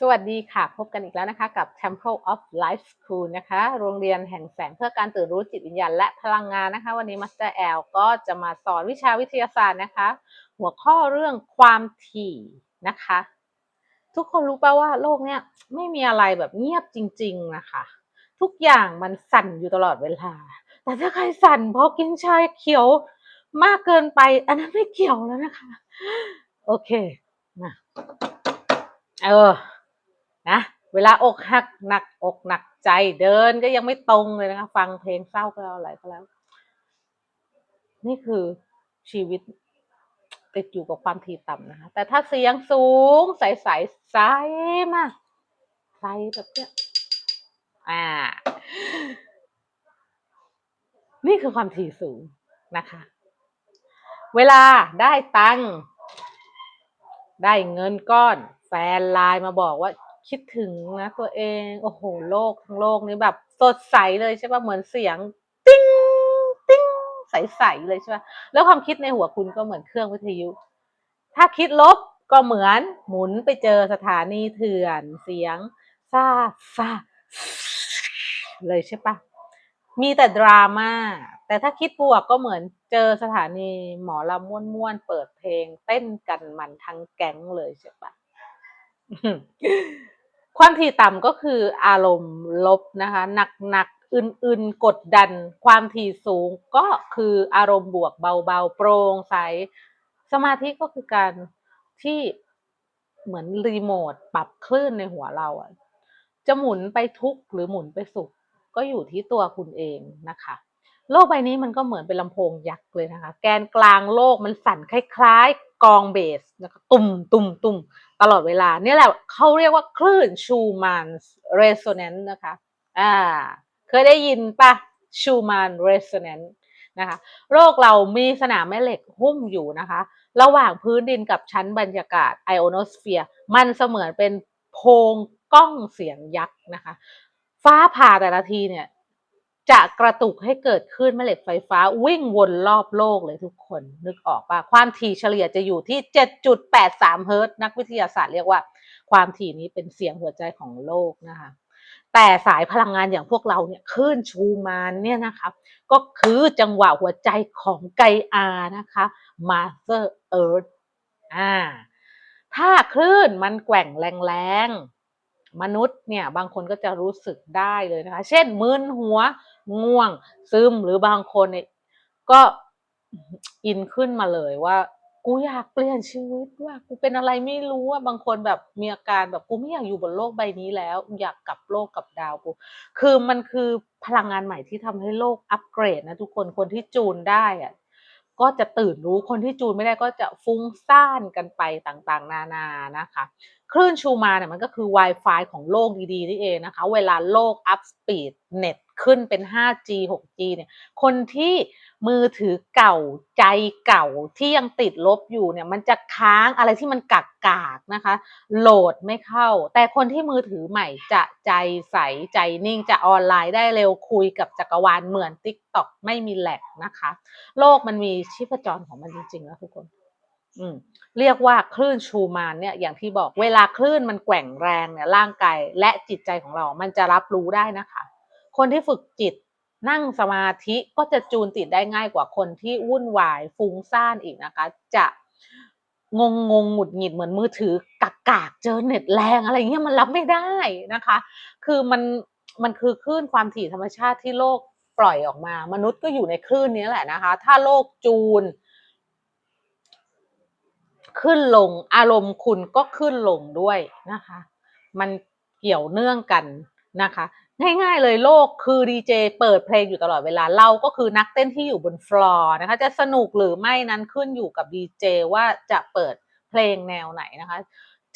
สวัสดีค่ะ พบกันอีกแล้วนะคะกับ Temple of Life School นะคะ โรงเรียนแห่งแสงเพื่อการตื่นรู้จิตวิญญาณและพลังงานนะคะ วันนี้ Master L ก็จะมาสอนวิชาวิทยาศาสตร์นะคะ หัวข้อเรื่องความถี่นะคะ ทุกคนรู้ป่าว่าโลกเนี้ยไม่มีอะไรแบบเงียบจริง ๆนะคะ ทุกอย่างมันสั่นอยู่ตลอดเวลา แต่ถ้าใครสั่นเพราะกินชาเขียวมากเกินไป อันนั้นไม่เกี่ยวแล้วนะคะ โอเคมาเออ นะเวลาอกหักหนักอกหนักใจเดินก็ยังไม่ตรงเลยนะคะ ฟังเพลงเศร้าก็อะไรก็แล้ว นี่คือชีวิตติดอยู่กับความถี่ต่ำนะคะแต่ถ้าเสียงสูงใสใสใสมากใสแบบเนี้ยอ่า นี่คือความถี่สูงนะคะ เวลาได้ตังค์ได้เงินก้อน แฟนไลน์มาบอกว่า คิดถึงนะตัวเอง โอ้โห โลกทั้งโลกนี้แบบ สดใสเลยใช่ป่ะเหมือนเสียง ติ้งติ้งใสๆเลยใช่ป่ะแล้วความคิดในหัวคุณก็เหมือนเครื่องวิทยุ ถ้าคิดลบก็เหมือนหมุนไปเจอสถานีเถื่อนเสียงซาซาเลยใช่ปะมีแต่ดราม่าแต่ถ้าคิดบวกก็เหมือนเจอสถานีหมอลำม่วนๆเปิดเพลง เต้นกันมันทั้งแก๊งเลยใช่ปะ ความถี่ต่ำก็คืออารมณ์ลบนะคะหนักๆอื่นๆ กดดัน ความถี่สูงก็คืออารมณ์บวกเบาๆ โปร่งใส สมาธิก็คือการที่เหมือนรีโมทปรับคลื่นในหัวเราอะจะหมุนไปทุกข์หรือหมุนไปสุข ก็อยู่ที่ตัวคุณเองนะคะ โลกใบนี้มันก็เหมือนเป็นลำโพงยักษ์เลยนะคะ แกนกลางโลกมันสั่นคล้ายๆ กองเบสนะคะตุ่มตุ่มตุ่มตลอดเวลา เนี่แหละเขาเรียกว่าคลื่นชูมานเรโซเนนต์นะคะ อ่า เคยได้ยินปะชูมานเรโซเนนต์นะคะโลกเรามีสนามแม่เหล็กหุ้มอยู่นะคะ ระหว่างพื้นดินกับชั้นบรรยากาศไอโอโนสเฟียร์มันเสมือนเป็นโพงกล้องเสียงยักษ์นะคะ ฟ้าผ่าแต่ละทีเนี่ย จะกระตุกให้เกิดขึ้นแม่เหล็กไฟฟ้าวิ่งวนรอบโลกเลยทุกคนนึกออกปะความถี่เฉลี่ยจะอยู่ที่ 7.83 เฮิรตซ์นักวิทยาศาสตร์เรียกว่า ความถี่นี้เป็นเสียงหัวใจของโลกนะคะแต่สายพลังงานอย่างพวกเราเนี่ยคลื่นชูมานเนี่ยนะคะก็คือจังหวะหัวใจของไกอานะคะ Mother Earth อ่าถ้าคลื่นมันแกว่งแรงๆ มนุษย์เนี่ยบางคนก็จะรู้สึกได้เลยนะคะ เช่นมึนหัวง่วง ซึมหรือบางคนเนี่ยก็อินขึ้นมาเลยว่ากูอยากเปลี่ยนชีวิตว่ากูเป็นอะไรไม่รู้ว่าบางคนแบบมีอาการแบบกูไม่อยากอยู่บนโลกใบนี้แล้ว อยากกลับโลกกับดาวกูคือมันคือพลังงานใหม่ที่ทำให้โลกอัปเกรดนะทุกคนคนที่จูนได้อะก็จะตื่นรู้คนที่จูนไม่ได้ก็จะฟุ้งซ่านกันไปต่างๆ นานานะคะ คลื่นชูมาเนี่ยมันก็คือ Wi-Fi ของโลกดีๆนี่เองนะคะ เวลาโลกอัพสปีดเน็ตขึ้นเป็น 5G 6G เนี่ย คนที่มือถือเก่าใจเก่าที่ยังติดลบอยู่เนี่ย มันจะค้างอะไรที่มันกักกากนะคะ โหลดไม่เข้า แต่คนที่มือถือใหม่จะใจใสใจนิ่งจะออนไลน์ได้เร็วคุยกับจักรวาลเหมือน TikTok ไม่มีแหลกนะคะ โลกมันมีชีพจรของมันจริงๆ แล้วทุกคน เรียกว่าคลื่นชูมานเนี่ยอย่างที่บอกเวลาคลื่นมันแกว่งแรงเนี่ยร่างกายและจิตใจของเรา มันจะรับรู้ได้นะคะ คนที่ฝึกจิตนั่งสมาธิก็จะจูนติดได้ง่ายกว่าคนที่วุ่นวายฟุ้งซ่านอีกนะคะ จะงงงงหงุดหงิดเหมือนมือถือกากกากเจอเน็ตแรงอะไรเงี้ยมันรับไม่ได้นะคะ คือมันมันคือคลื่นความถี่ธรรมชาติที่โลกปล่อยออกมา มนุษย์ก็อยู่ในคลื่นนี้แหละนะคะ ถ้าโลกจูน ขึ้นลง อารมณ์คุณก็ขึ้นลงด้วยนะคะ มันเกี่ยวเนื่องกันนะคะ ง่ายๆเลยโลกคือดีเจเปิดเพลงอยู่ตลอดเวลาเราก็คือนักเต้นที่อยู่บนฟลอร์นะคะจะสนุกหรือไม่นั้นขึ้นอยู่กับดีเจว่าจะเปิดเพลงแนวไหนนะคะ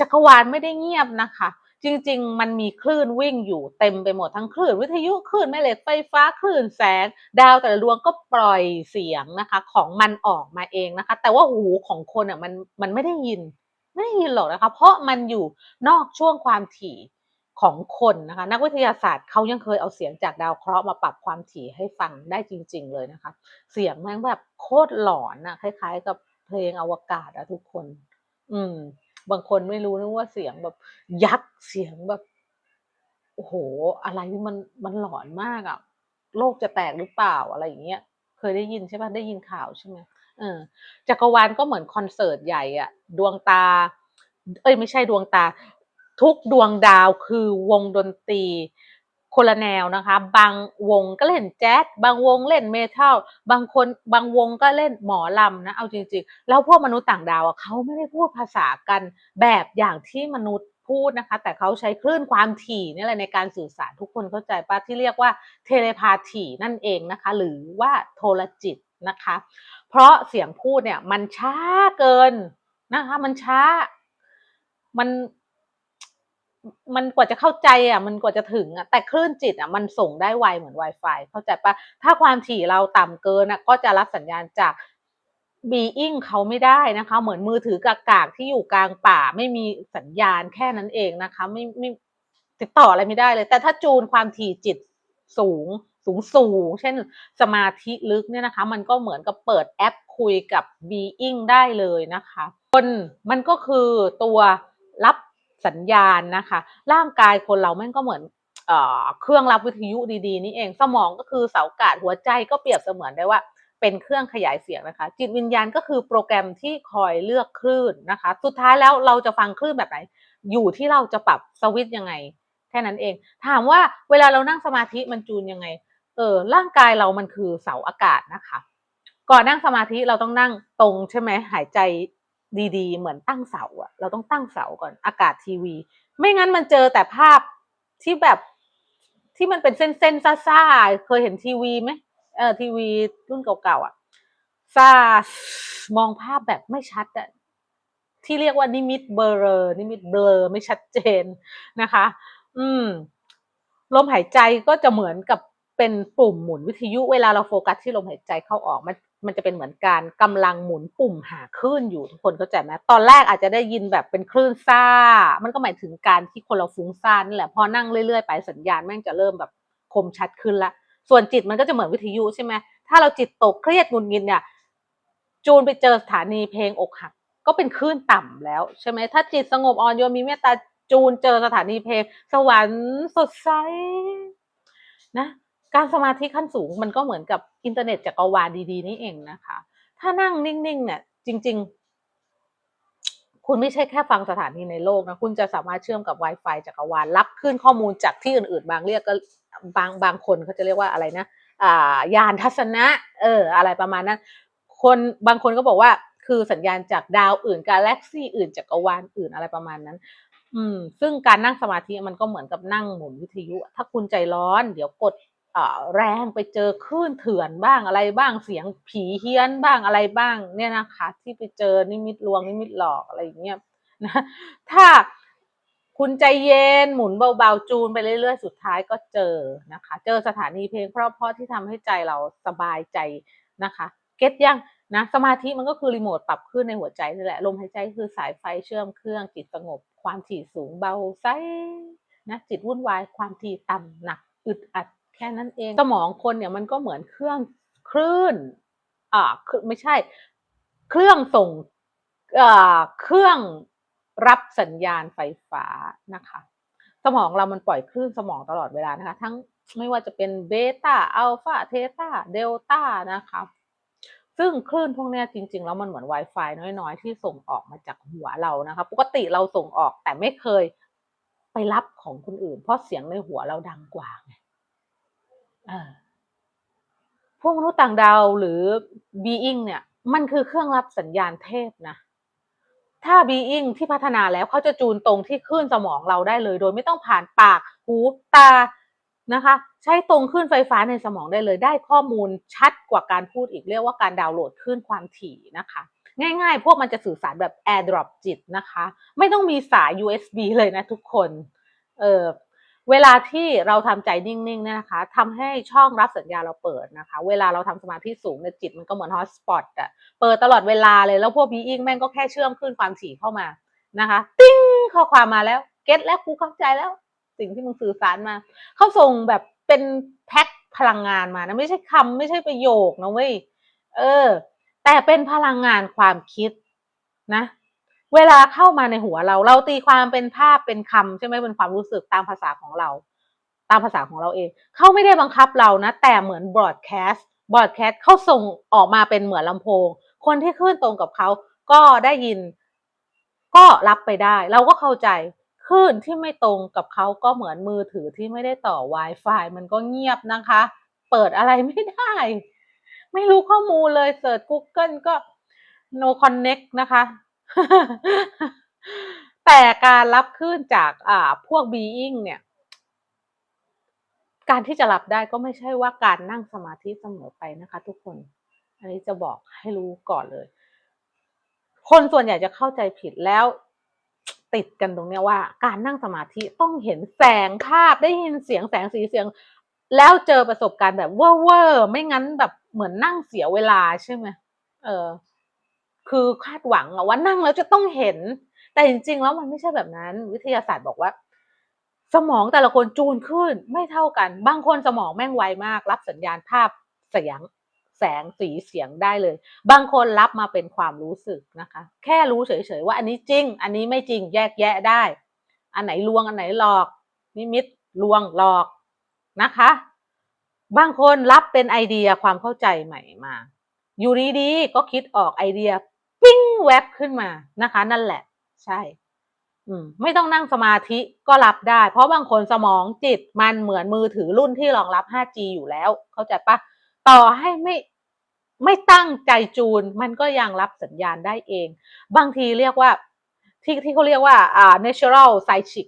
จักรวาลไม่ได้เงียบนะคะ จริง ๆ มันมีคลื่นวิ่งอยู่เต็มไปหมดทั้งคลื่น วิทยุคลื่นแม่เหล็กไฟฟ้าคลื่นแสง ดาวแต่ละดวงก็ปล่อยเสียงนะคะ ของมันออกมาเองนะคะ แต่ว่าหูของคนอะมันมันไม่ได้ยิน ไม่ได้ยินหรอกนะคะ เพราะมันอยู่นอกช่วงความถี่ของคนนะคะ นักวิทยาศาสตร์เขายังเคยเอาเสียงจากดาวเคราะห์มาปรับความถี่ให้ฟังได้จริง ๆ เลยนะคะ เสียงแม่งแบบโคตรหลอนอะคล้าย ๆ กับเพลงอวกาศอะทุกคน อืม บางคนไม่รู้นึกว่าเสียงแบบ ยักษ์เสียงแบบโอ้โห อะไรที่มันมันหลอนมากอะ่ะ โลกจะแตกหรือเปล่าอะไรอย่างเงี้ย เคยได้ยินใช่ปะได้ยินข่าวใช่ไหมเออจักรวาลก็เหมือนคอนเสิร์ตใหญ่อะดวงตา เอ้ยไม่ใช่ดวงตา ทุกดวงดาวคือวงดนตรี คนละแนวนะคะ บางวงก็เล่นแจ๊สบางวงเล่นเมทัลบางคนบางวงก็เล่นหมอลำนะเอาจริงๆ แล้วพวกมนุษย์ต่างดาวเขาไม่ได้พูดภาษากันแบบอย่างที่มนุษย์พูดนะคะ แต่เขาใช้คลื่นความถี่นี่แหละในการสื่อสารทุกคนเข้าใจปะที่เรียกว่าเทเลพาธีนั่นเองนะคะ หรือว่าโทรจิตนะคะ เพราะเสียงพูดเนี่ยมันช้าเกินนะคะ มันช้ามัน มันกว่าจะเข้าใจอะ มันกว่าจะถึงอะ แต่คลื่นจิตอะมันส่งได้ไวเหมือน Wi-Fi เข้าใจปะถ้าความถี่เราต่ำเกินอะ ก็จะรับสัญญาณจากบีอิงเขาไม่ได้นะคะ เหมือนมือถือกากากที่อยู่กลางป่า ไม่มีสัญญาณแค่นั้นเองนะคะ ไม่ไม่ติดต่ออะไรไม่ได้เลย แต่ถ้าจูนความถี่จิตสูงสูงสูง เช่นสมาธิลึกเนี่ยนะคะ มันก็เหมือนกับเปิดแอปคุยกับบีอิงได้เลยนะคะ คนมันก็คือตัวรับ สัญญาณนะคะ ร่างกายคนเราแม่งก็เหมือนเอเครื่องรับวิทยุดีๆ นี่เอง สมองก็คือเสากาดหัวใจก็เปรียบเสมือนได้ว่าเป็นเครื่องขยายเสียงนะคะ จิตวิญญาณก็คือโปรแกรมที่คอยเลือกคลื่นนะคะ สุดท้ายแล้วเราจะฟังคลื่นแบบไหน อยู่ที่เราจะปรับสวิตช์ยังไงแค่นั้นเอง ถามว่าเวลาเรานั่งสมาธิมันจูนยังไง เออร่างกายเรามันคือเสาอากาศนะคะ ก่อนนั่งสมาธิเราต้องนั่งตรงใช่ไหมหายใจ ดีๆ เหมือนตั้งเสาอะเราต้องตั้งเสาก่อนอากาศทีวี ไม่งั้นมันเจอแต่ภาพที่แบบที่มันเป็นเส้นๆซ่าๆเคยเห็นทีวีไหมเออทีวีรุ่นเก่าๆอะซ่ามองภาพแบบไม่ชัดอะที่เรียกว่านิมิตเบลอนิมิตเบลอไม่ชัดเจนนะคะ อืมลมหายใจก็จะเหมือนกับเป็นปุ่มหมุนวิทยุเวลาเราโฟกัสที่ลมหายใจเข้าออกมัน มันจะเป็นเหมือนการกำลังหมุนปุ่มหาคลื่นอยู่ทุกคนเข้าใจไหมตอนแรกอาจจะได้ยินแบบเป็นคลื่นซ่า มันก็หมายถึงการที่คนเราฟุ้งซ่านนี่แหละพอนั่งเรื่อยๆไปสัญญาณแม่งจะเริ่มแบบคมชัดขึ้นละส่วนจิตมันก็จะเหมือนวิทยุใช่ไหมถ้าเราจิตตกเครียดงุนงินเนี่ยจูนไปเจอสถานีเพลงอกหัก ก็เป็นคลื่นต่ำแล้วใช่ไหมถ้าจิตสงบอ่อนโยนมีเมตตาจูนเจอสถานีเพลง สวรรค์สดใสนะ การสมาธิขั้นสูงมันก็เหมือนกับอินเทอร์เน็ตจักรวาลดีๆ นี่เองนะคะ ถ้านั่งนิ่งๆเนี่ยจริง ๆ คุณไม่ใช่แค่ฟังสถานีในโลกนะ คุณจะสามารถเชื่อมกับ Wi-Fi จักรวาลรับขึ้นข้อมูลจากที่อื่นๆ บางเรียกก็บางบางคนเขาจะเรียกว่าอะไรนะอ่ายานทัศนะ เออ อะไรประมาณนั้นคนบางคนก็บอกว่าคือสัญญาณจากดาวอื่นกาแล็กซี่อื่นจักรวาลอื่นอะไรประมาณนั้น อืม ซึ่งการนั่งสมาธิมันก็เหมือนกับนั่งหมุนวิทยุ ถ้าคุณใจร้อน เดี๋ยวกด แรงไปเจอคลื่นเถื่อนบ้างอะไรบ้างเสียงผีเฮี้ยนบ้างอะไรบ้าง เนี่ยนะคะ ที่ไปเจอนิมิตลวงนิมิตหลอกอะไรอย่างเงี้ยนะถ้าคุณใจเย็นหมุนเบาๆจูนไปเรื่อยๆ สุดท้ายก็เจอนะคะ เจอสถานีเพลงเพราะๆที่ทำให้ใจเราสบายใจนะคะ เก็ตยังนะสมาธิมันก็คือรีโมทปรับขึ้นในหัวใจนี่แหละลมหายใจคือสายไฟเชื่อมเครื่องจิตสงบ ความถี่สูงเบาไซนะจิตวุ่นวายความถี่ต่ำหนักอึดอัด แค่นั้นเองสมองคนเนี่ยมันก็เหมือนเครื่องคลื่น อ่าไม่ใช่ เครื่องส่งอ่าเครื่องรับสัญญาณไฟฟ้านะคะ สมองเรามันปล่อยคลื่นสมองตลอดเวลานะคะ ทั้งไม่ว่าจะเป็นเบต้าอัลฟาเทต้าเดลต้านะคะซึ่งคลื่นพวกนี้จริง ๆ แล้วมันเหมือน Wi-Fi น้อย ๆ ที่ส่งออกมาจากหัวเรานะคะ ปกติเราส่งออกแต่ไม่เคยไปรับของคนอื่น เพราะเสียงในหัวเราดังกว่าไง พวกมนุษย์ต่างดาวหรือ being เนี่ย มันคือเครื่องรับสัญญาณเทพนะ ถ้า being ที่พัฒนาแล้วเขาจะจูนตรงที่คลื่นสมองเราได้เลย โดยไม่ต้องผ่านปาก หูตานะคะ ใช้ตรงคลื่นไฟฟ้าในสมองได้เลย ได้ข้อมูลชัดกว่าการพูดอีกเรียกว่าการดาวน์โหลดคลื่นความถี่นะคะ ง่ายๆ พวกมันจะสื่อสารแบบ AirDrop จิตนะคะ ไม่ต้องมีสาย USB เลยนะทุกคน เออ เวลาที่เราทำใจนิ่งๆเนี่ยนะคะทำให้ช่องรับสัญญาเราเปิดนะคะ เวลาเราทำสมาธิสูงในจิตมันก็เหมือนฮอตสปอตอะเปิดตลอดเวลาเลยแล้วพวกบีอิงแม่งก็แค่เชื่อมขึ้นความถี่เข้ามานะคะ ติ้งข้อความมาแล้วเก็ตแล้วกูเข้าใจแล้ว สิ่งที่มึงสื่อสารมา เขาส่งแบบเป็นแพ็คพลังงานมานะไม่ใช่คำไม่ใช่ประโยคนะเว้ยเออ แต่เป็นพลังงานความคิดนะ เวลาเข้ามาในหัวเรา เราตีความเป็นภาพเป็นคำใช่ไหมเป็นความรู้สึกตามภาษาของเรา ตามภาษาของเราเอง เขาไม่ได้บังคับเรานะ แต่เหมือนบอดแคสต์บอดแคสต์เขาส่งออกมาเป็นเหมือนลำโพง คนที่ขึ้นตรงกับเขาก็ได้ยิน ก็รับไปได้ เราก็เข้าใจคลื่นที่ไม่ตรงกับเขาก็เหมือนมือถือที่ไม่ได้ต่อ Wi-Fi มันก็เงียบนะคะ เปิดอะไรไม่ได้ ไม่รู้ข้อมูลเลยเสิร์ช Google ก็ no connect นะคะ แต่การรับคลื่นจากอ่าพวก being เนี่ย การที่จะรับได้ก็ไม่ใช่ว่าการนั่งสมาธิเสมอไปนะคะ ทุกคน อันนี้จะบอกให้รู้ก่อนเลย คนส่วนใหญ่จะเข้าใจผิดแล้วติดกันตรงเนี้ยว่า การนั่งสมาธิต้องเห็นแสงภาพได้ยินเสียงแสงสีเสียง แล้วเจอประสบการณ์แบบเว่อร์ไม่งั้นแบบเหมือนนั่งเสียเวลาใช่ไหมเออ คือคาดหวังว่านั่งแล้วจะต้องเห็น แต่จริงๆ แล้วมันไม่ใช่แบบนั้น วิทยาศาสตร์บอกว่า สมองแต่ละคนจูนขึ้นไม่เท่ากัน บางคนสมองแม่งไวมาก รับสัญญาณภาพเสียงแสงสีเสียงได้เลย บางคนรับมาเป็นความรู้สึกนะคะ แค่รู้เฉยๆว่าอันนี้จริง อันนี้ไม่จริงแยกแยะได้ อันไหนลวงอันไหนหลอก นิมิตลวงหลอกนะคะ บางคนรับเป็นไอเดียความเข้าใจใหม่มา อยู่ดีๆก็คิดออกไอเดีย ปิ้งแวบขึ้นมานะคะ นั่นแหละ ใช่ไม่ต้องนั่งสมาธิก็รับได้ เพราะบางคนสมองจิตมันเหมือนมือถือรุ่นที่รองรับ 5G อยู่แล้ว เข้าใจปะต่อให้ไม่ไม่ตั้งใจจูน มันก็ยังรับสัญญาณได้เอง บางทีเรียกว่าที่ที่เขาเรียกว่าอ่า natural psychic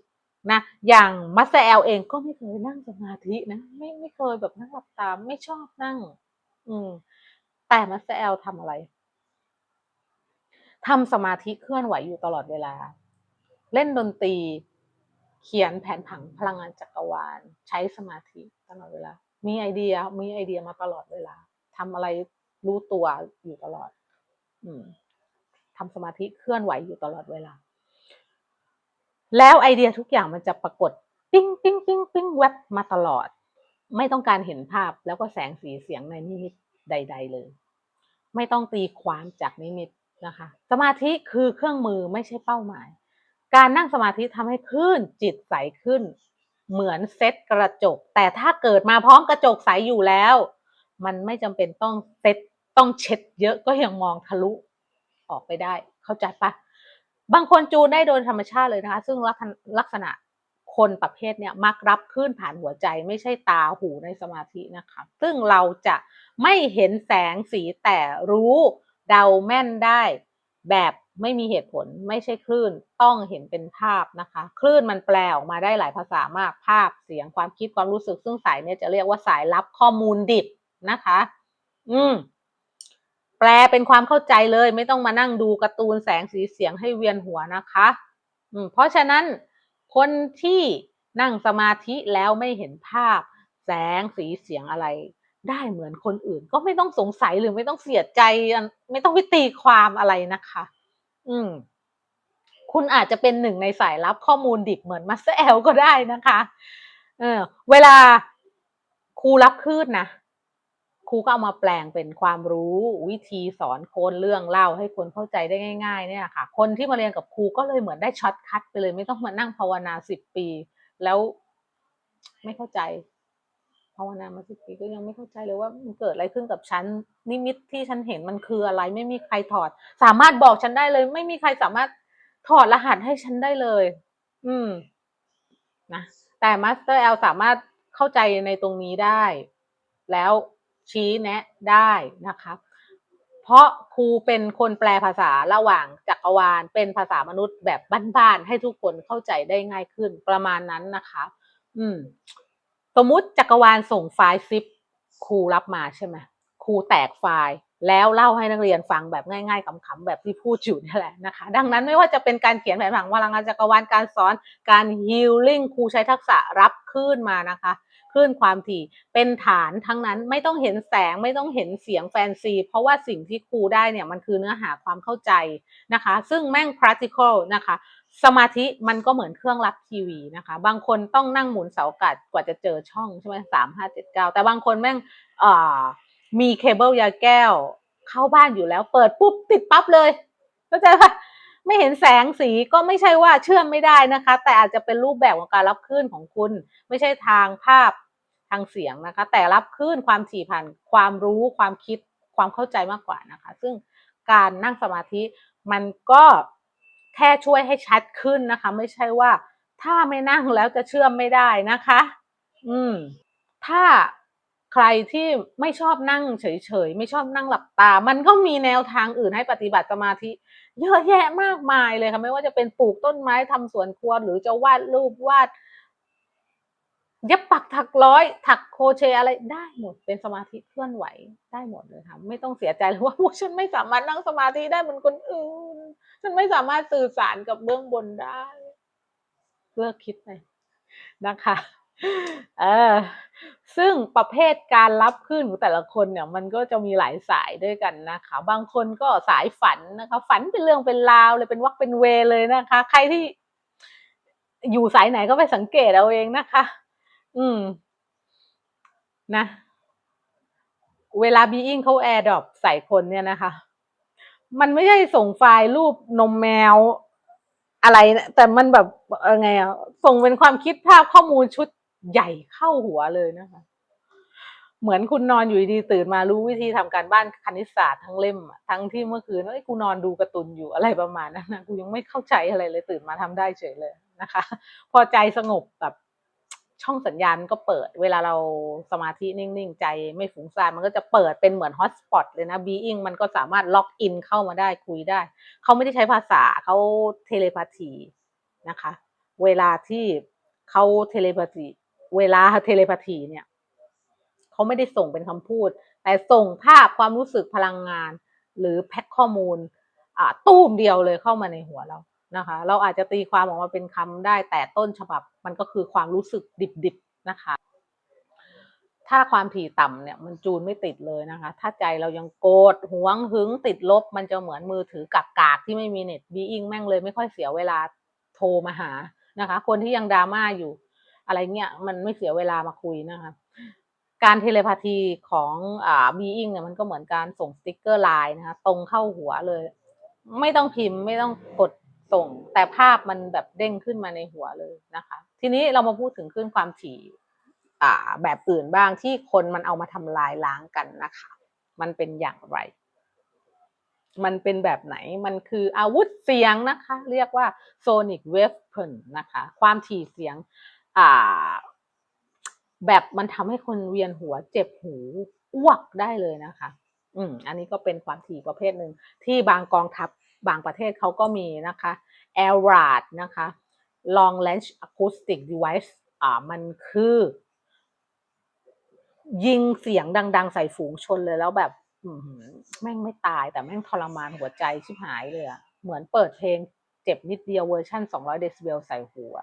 นะอย่างมัสเอลเองก็ไม่เคยนั่งสมาธินะไม่ไม่เคยแบบนั่งหลับตาไม่ชอบนั่ง อืมแต่มัสเอลทำอะไร ทำสมาธิเคลื่อนไหวอยู่ตลอดเวลา เล่นดนตรี เขียนแผนผังพลังงานจักรวาล ใช้สมาธิตลอดเวลา มีไอเดีย มีไอเดียมาตลอดเวลาทำอะไรรู้ตัวอยู่ตลอด อืมทำสมาธิเคลื่อนไหวอยู่ตลอดเวลา แล้วไอเดียทุกอย่างมันจะปรากฏปิ้งปิ้งปิ้งปิ้งแวบมาตลอด ไม่ต้องการเห็นภาพแล้วก็แสงสีเสียงในนิมิตใด ๆ เลย ไม่ต้องตีความจากนิมิต นะคะสมาธิคือเครื่องมือไม่ใช่เป้าหมาย การนั่งสมาธิทำให้คลื่นจิตใสขึ้น เหมือนเซตกระจก แต่ถ้าเกิดมาพร้อมกระจกใสอยู่แล้ว มันไม่จำเป็นต้องเซตต้องเช็ดเยอะก็ยังมองทะลุออกไปได้ เข้าใจปะบางคนจูนได้โดยธรรมชาติเลยนะคะ ซึ่งลักษณะคนประเภทเนี้ยมักรับคลื่นผ่านหัวใจไม่ใช่ตาหูในสมาธินะคะ ซึ่งเราจะไม่เห็นแสงสีแต่รู้ เดาแม่นได้แบบไม่มีเหตุผลไม่ใช่คลื่นต้องเห็นเป็นภาพนะคะ คลื่นมันแปลออกมาได้หลายภาษามากภาพเสียงความคิดความรู้สึกซึ่งสายเนี่ยจะเรียกว่าสายรับข้อมูลดิบนะคะ อืม แปลเป็นความเข้าใจเลย ไม่ต้องมานั่งดูการ์ตูนแสงสีเสียงให้เวียนหัวนะคะ อืม เพราะฉะนั้นคนที่นั่งสมาธิแล้วไม่เห็นภาพ แสงสีเสียงอะไร ได้เหมือนคนอื่น ก็ไม่ต้องสงสัยหรือไม่ต้องเสียใจ ไม่ต้องไปตีความอะไรนะคะ อืม คุณอาจจะเป็นหนึ่งในสายรับข้อมูลดิบเหมือนมาสเตอร์แอลก็ได้นะคะ เออ เวลาครูรับคลื่นนะครูก็เอามาแปลงเป็นความรู้วิธีสอนคนเรื่องเล่าให้คนเข้าใจได้ง่าย ๆ เนี่ยค่ะ คนที่มาเรียนกับครูก็เลยเหมือนได้ช็อตคัดไปเลย ไม่ต้องมานั่งภาวนาสิบปี แล้วไม่เข้าใจาวนามาสิบปีก็ยังไม่เข้าใจเลยว่ามันเกิดอะไรขึ้นกับฉันนิมิตที่ฉันเห็นมันคืออะไร ไม่มีใครถอด สามารถบอกฉันได้เลย ไม่มีใครสามารถถอดรหัสให้ฉันได้เลย อืมนะแต่มาสเตอร์แอลสามารถเข้าใจในตรงนี้ได้ แล้วชี้แนะได้นะคะเพราะครูเป็นคนแปลภาษาระหว่างจักรวาล เป็นภาษามนุษย์แบบบ้านๆให้ทุกคนเข้าใจได้ง่ายขึ้นประมาณนั้นนะคะ อืม มมุติจักรวาลส่งไฟล์ซิปครูรับมาใช่ไหมครูแตกไฟล์แล้วเล่าให้นักเรียนฟังแบบง่ายๆขำๆแบบที่พูดอยู่นี่แหละนะคะ ดังนั้นไม่ว่าจะเป็นการเขียนแผนผังพลังงานจักรวาลการสอนการฮิลลิ่งครูใช้ทักษะรับขึ้นมานะคะคลื่นความถี่เป็นฐานทั้งนั้นไม่ต้องเห็นแสงไม่ต้องเห็นเสียงแฟนซี เพราะว่าสิ่งที่ครูได้เนี่ยมันคือเนื้อหาความเข้าใจนะคะ ซึ่งแม่ง practical นะคะ สมาธิมันก็เหมือนเครื่องรับทีวีนะคะ บางคนต้องนั่งหมุนเสาอากาศกว่าจะเจอช่องใช่ไหมสามห้าเจ็ดเก้าแต่บางคนแม่งมีเคเบิลยาแก้ว เข้าบ้านอยู่แล้ว เปิดปุ๊บติดปั๊บเลยเข้าใจปะไม่เห็นแสงสีก็ไม่ใช่ว่าเชื่อมไม่ได้นะคะ แต่อาจจะเป็นรูปแบบของการรับคลื่นของคุณ ไม่ใช่ทางภาพทางเสียงนะคะ แต่รับคลื่นความถี่ผ่านความรู้ความคิดความเข้าใจมากกว่านะคะ ซึ่งการนั่งสมาธิมันก็ แค่ช่วยให้ชัดขึ้นนะคะ ไม่ใช่ว่า ถ้าไม่นั่งแล้วจะเชื่อมไม่ได้นะคะ อืม ถ้าใครที่ไม่ชอบนั่งเฉยๆ ไม่ชอบนั่งหลับตา มันก็มีแนวทางอื่นให้ปฏิบัติสมาธิ เยอะแยะมากมายเลยค่ะ ไม่ว่าจะเป็นปลูกต้นไม้ทำสวนครัวหรือจะวาดรูปวาด เย็บปักถักร้อย ถักโคเชอะไรได้หมดเป็นสมาธิเคลื่อนไหวได้หมดเลยค่ะไม่ต้องเสียใจเลยว่าฉันไม่สามารถนั่งสมาธิได้เหมือนคนอื่น ฉันไม่สามารถสื่อสารกับเบื้องบนได้เลิกคิดไปนะคะเออซึ่งประเภทการรับขึ้นของแต่ละคนเนี่ย มันก็จะมีหลายสายด้วยกันนะคะ บางคนก็สายฝันนะคะ ฝันเป็นเรื่องเป็นราวเลยเป็นวักเป็นเวเลยนะคะ ใครที่อยู่สายไหนก็ไปสังเกตเอาเองนะคะ อืม นะ เวลาบีอิงเขาแอร์ดรอปใส่คนเนี่ยนะคะ มันไม่ใช่ส่งไฟล์รูปนมแมวอะไรนะแต่มันแบบไงอะส่งเป็นความคิดภาพข้อมูลชุดใหญ่เข้าหัวเลยนะคะ เหมือนคุณนอนอยู่ดีตื่นมารู้วิธีทำการบ้านคณิตศาสตร์ทั้งเล่มทั้งที่เมื่อคืนเอ้ยกูนอนดูการ์ตูนอยู่อะไรประมาณนั้นนะกูยังไม่เข้าใจอะไรเลยตื่นมาทำได้เฉยเลยนะคะ พอใจสงบแบบ ช่องสัญญาณก็เปิด เวลาเราสมาธินิ่งๆ ใจไม่ฟุ้งซ่านมันก็จะเปิดเป็นเหมือนฮอตสปอตเลยนะบีอิงมันก็สามารถล็อกอินเข้ามาได้คุยได้ เขาไม่ได้ใช้ภาษาเขาเทเลพาธีนะคะ เวลาที่เขาเทเลพาธีเวลาเทเลพาธีเนี่ยเขาไม่ได้ส่งเป็นคำพูด แต่ส่งภาพความรู้สึกพลังงาน หรือแพ็คข้อมูลอ่าตู้มเดียวเลยเข้ามาในหัวเรา นะคะ เราอาจจะตีความออกมาเป็นคำได้แต่ต้นฉบับมันก็คือความรู้สึกดิบๆนะคะ ถ้าความถี่ต่ำเนี่ยมันจูนไม่ติดเลยนะคะ ถ้าใจเรายังโกรธหวงหึงติดลบ มันจะเหมือนมือถือกากากที่ไม่มีเน็ตบีอิงแม่งเลยไม่ค่อยเสียเวลาโทรมาหานะคะ คนที่ยังดราม่าอยู่ อะไรเงี้ยมันไม่เสียเวลามาคุยนะคะการเทเลพาธีของอ่าบีอิงเนี่ยมันก็เหมือนการส่งสติ๊กเกอร์ไลน์นะคะ ตรงเข้าหัวเลย ไม่ต้องพิมพ์ไม่ต้องกด ส่ง แต่ภาพมันแบบเด้งขึ้นมาในหัวเลยนะคะ ทีนี้เรามาพูดถึงคลื่นความถี่อ่าแบบอื่นบ้างที่คนมันเอามาทำลายล้างกันนะคะ มันเป็นอย่างไร มันเป็นแบบไหนมันคืออาวุธเสียงนะคะ เรียกว่า sonic weapon นะคะ ความถี่เสียงอ่าแบบมันทำให้คนเวียนหัวเจ็บหูอ้วกได้เลยนะคะ อืม อันนี้ก็เป็นความถี่ประเภทหนึ่งที่บางกองทัพ บางประเทศเขาก็มีนะคะ a l r a d นะคะ long range acoustic device อ่ามันคือ ยิงเสียงดัง ๆ ใส่ฝูงชนเลยแล้วแบบแม่งไม่ตายแต่แม่งทรมานหัวใจชิบหายเลยอะเหมือนเปิดเพลงเจ็บนิดเดียวเวอร์ชัน200 เดซิเบลใส่หัว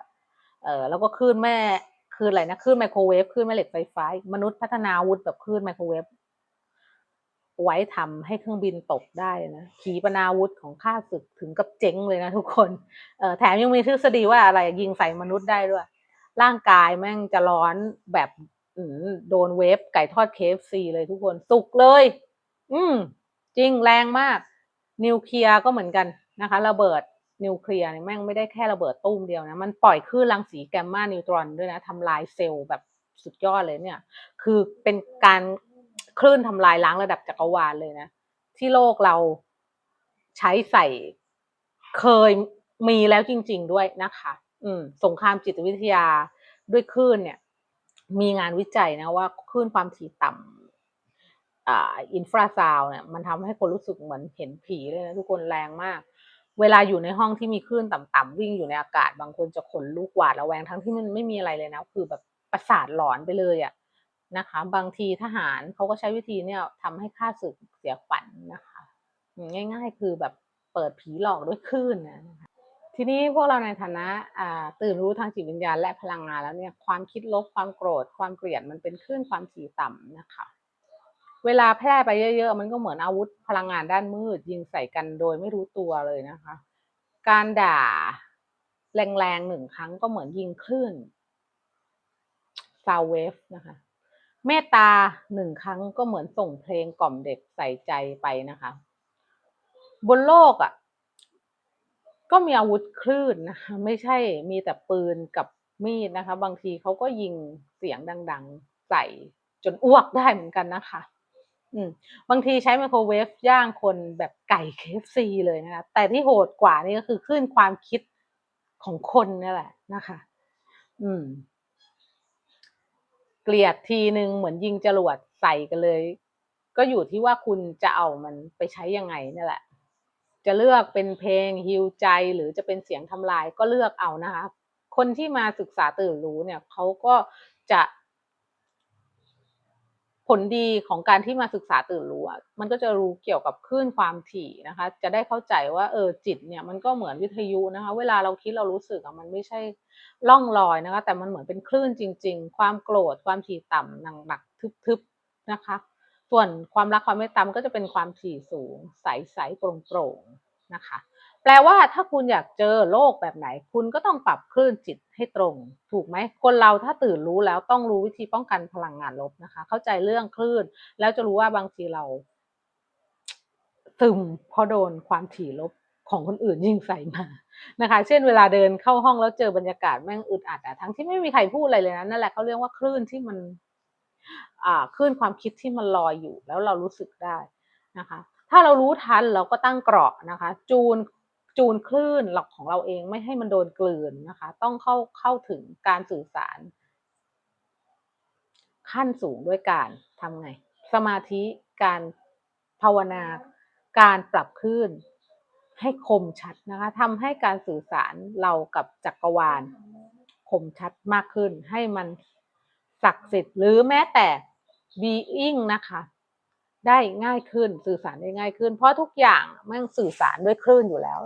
เออแล้วก็คลื่นแม่คลื่นอะไรนะคลื่นไมโครเวฟคลื่นแม่เหล็กไฟฟ้ามนุษย์พัฒนาอาวุธแบบคลื่นไมโครเวฟ ไว้ทำให้เครื่องบินตกได้นะขีปนาวุธของข้าศึกถึงกับเจ๊งเลยนะทุกคนเออแถมยังมีทฤษฎีว่าอะไรยิงใส่มนุษย์ได้ด้วย ร่างกายแม่งจะร้อนแบบโดนเวฟไก่ทอดเคฟซีเลยทุกคนสุกเลย อืม จริงแรงมาก นิวเคลียร์ก็เหมือนกันนะคะระเบิดนิวเคลียร์เนี่ยแม่งไม่ได้แค่ระเบิดตุ้มเดียวนะมันปล่อยคลื่นรังสีแกมมานิวตรอนด้วยนะทำลายเซลล์แบบสุดยอดเลยเนี่ย คือเป็นการ คลื่นทำลายล้างระดับจักรวาลเลยนะ ที่โลกเราใช้ใส่เคยมีแล้วจริง ๆด้วยนะคะ อืม สงครามจิตวิทยาด้วยคลื่นเนี่ย มีงานวิจัยนะว่าคลื่นความถี่ต่ำอ่าอินฟราซาวเนี่ย มันทำให้คนรู้สึกเหมือนเห็นผีเลยนะทุกคนแรงมาก เวลาอยู่ในห้องที่มีคลื่นต่ำๆวิ่งอยู่ในอากาศ บางคนจะขนลุกหวาดระแวงทั้งที่มันไม่มีอะไรเลยนะ คือแบบประสาทหลอนไปเลยอะ นะคะ บางทีทหารเขาก็ใช้วิธีเนี่ยทำให้ข้าศึกเสียขวัญนนะคะ ง่ายๆคือแบบเปิดผีหลอกด้วยคลื่นนะทีนี้พวกเราในฐานะตื่นรู้ทางจิตวิญญาณและพลังงานแล้วเนี่ยความคิดลบความโกรธ ความเกลียดมันเป็นคลื่นความถี่ต่ำนะคะ เวลาแพร่ไปเยอะ ๆ มันก็เหมือนอาวุธพลังงานด้านมืด ยิงใส่กันโดยไม่รู้ตัวเลยนะคะ การด่าแรงๆหนึ่งครั้งก็เหมือนยิงคลื่นซาวเวฟนะคะ เมตตาหนึ่งครั้งก็เหมือนส่งเพลงกล่อมเด็กใส่ใจไปนะคะ บนโลกอะ ก็มีอาวุธคลื่นนะคะไม่ใช่มีแต่ปืนกับมีดนะคะ บางทีเขาก็ยิงเสียงดัง ๆ ใส่จนอ้วกได้เหมือนกันนะคะ อืม บางทีใช้ไมโครเวฟย่างคนแบบไก่เคฟซีเลยนะคะ แต่ที่โหดกว่านี่ก็คือคลื่นความคิดของคนนี่แหละนะคะ อืม เกลียดทีหนึ่งเหมือนยิงจรวดใส่กันเลย ก็อยู่ที่ว่าคุณจะเอามันไปใช้ยังไงนี่แหละ จะเลือกเป็นเพลงฮิวใจหรือจะเป็นเสียงทำลายก็เลือกเอานะคะ คนที่มาศึกษาตื่นรู้เนี่ยเขาก็จะ ผลดีของการที่มาศึกษาตื่นรู้อะมันก็จะรู้เกี่ยวกับคลื่นความถี่นะคะ จะได้เข้าใจว่าเออจิตเนี่ยมันก็เหมือนวิทยุนะคะ เวลาเราคิดเรารู้สึกอะมันไม่ใช่ล่องลอยนะคะ แต่มันเหมือนเป็นคลื่นจริง ๆ ความโกรธความถี่ต่ำหนักหนักทึบๆนะคะ ส่วนความรักความเมตตาก็จะเป็นความถี่สูงใสๆโปร่งๆนะคะ แปลว่าถ้าคุณอยากเจอโลกแบบไหน คุณก็ต้องปรับคลื่นจิตให้ตรง ถูกไหม คนเราถ้าตื่นรู้แล้วต้องรู้วิธีป้องกันพลังงานลบนะคะ เข้าใจเรื่องคลื่น แล้วจะรู้ว่าบางทีเราซึมเพราะโดนความถี่ลบของคนอื่นยิงใส่มานะคะ เช่นเวลาเดินเข้าห้องแล้วเจอบรรยากาศแม่งอึดอัดอะทั้งที่ไม่มีใครพูดอะไรเลยนะนั่นแหละเขาเรียกว่าคลื่นที่มันอ่าคลื่นความคิดที่มันลอยอยู่แล้วเรารู้สึกได้นะคะ ถ้าเรารู้ทันเราก็ตั้งเกราะนะคะ จูน จูนคลื่นหลักของเราเองไม่ให้มันโดนกลืนนะคะ ต้องเข้าเข้าถึงการสื่อสาร ขั้นสูงด้วยการทำไง สมาธิการภาวนาการปรับคลื่นให้คมชัดนะคะทำให้การสื่อสารเรากับจักรวาล คมชัดมากขึ้น ให้มันศักดิ์สิทธิ์หรือแม้แต่ being นะคะ ได้ง่ายขึ้นสื่อสารได้ง่ายขึ้น เพราะทุกอย่างมันสื่อสารด้วยคลื่นอยู่แล้ว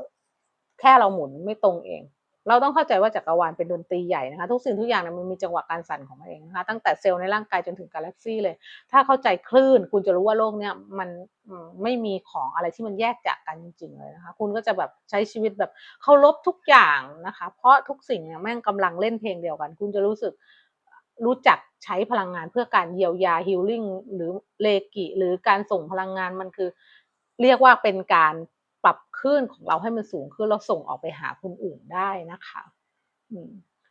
แค่เราหมุนไม่ตรงเอง เราต้องเข้าใจว่าจักรวาลเป็นดนตรีใหญ่นะคะ ทุกสิ่งทุกอย่างมันมีจังหวะการสั่นของมันเองนะคะตั้งแต่เซลล์ในร่างกายจนถึงกาแล็กซี่เลย ถ้าเข้าใจคลื่น คุณจะรู้ว่าโลกเนี้ยมันไม่มีของอะไรที่มันแยกจากกันจริงๆเลยนะคะ คุณก็จะแบบใช้ชีวิตแบบเคารพทุกอย่างนะคะ เพราะทุกสิ่งเนี่ยแม่งกำลังเล่นเพลงเดียวกัน คุณจะรู้สึกรู้จักใช้พลังงานเพื่อการเยียวยาฮิลลิ่งหรือเลกิหรือการส่งพลังงานมันคือ เรียกว่าเป็นการ ปรับคลื่นของเราให้มันสูงขึ้นเราส่งออกไปหาคนอื่นได้นะคะ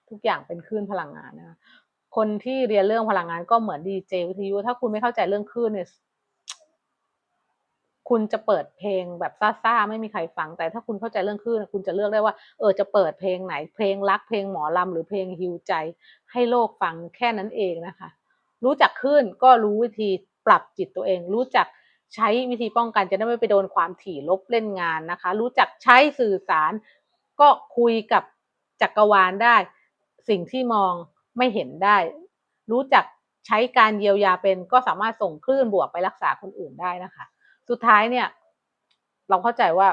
ทุกอย่างเป็นคลื่นพลังงานนะคนที่เรียนเรื่องพลังงานก็เหมือนดีเจวิทยุถ้าคุณไม่เข้าใจเรื่องคลื่นเนี่ยคุณจะเปิดเพลงแบบซ่าๆไม่มีใครฟัง แต่ถ้าคุณเข้าใจเรื่องคลื่นคุณจะเลือกได้ว่า เออจะเปิดเพลงไหน เพลงรักเพลงหมอลำหรือเพลงฮิวใจ ให้โลกฟังแค่นั้นเองนะคะ รู้จักคลื่นก็รู้วิธีปรับจิตตัวเอง รู้จัก ใช้วิธีป้องกันจะได้ไม่ไปโดนความถี่ลบเล่นงานนะคะ รู้จักใช้สื่อสาร ก็คุยกับจักรวาลได้ สิ่งที่มองไม่เห็นได้ รู้จักใช้การเยียวยาเป็น ก็สามารถส่งคลื่นบวกไปรักษาคนอื่นได้นะคะ สุดท้ายเนี่ย เราเข้าใจว่า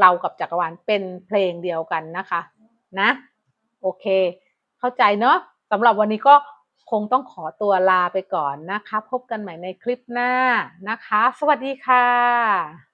เรากับจักรวาลเป็นเพลงเดียวกันนะคะ นะ โอเค เข้าใจเนาะสำหรับวันนี้ก็ คงต้องขอตัวลาไปก่อนนะคะ พบกันใหม่ในคลิปหน้านะคะ สวัสดีค่ะ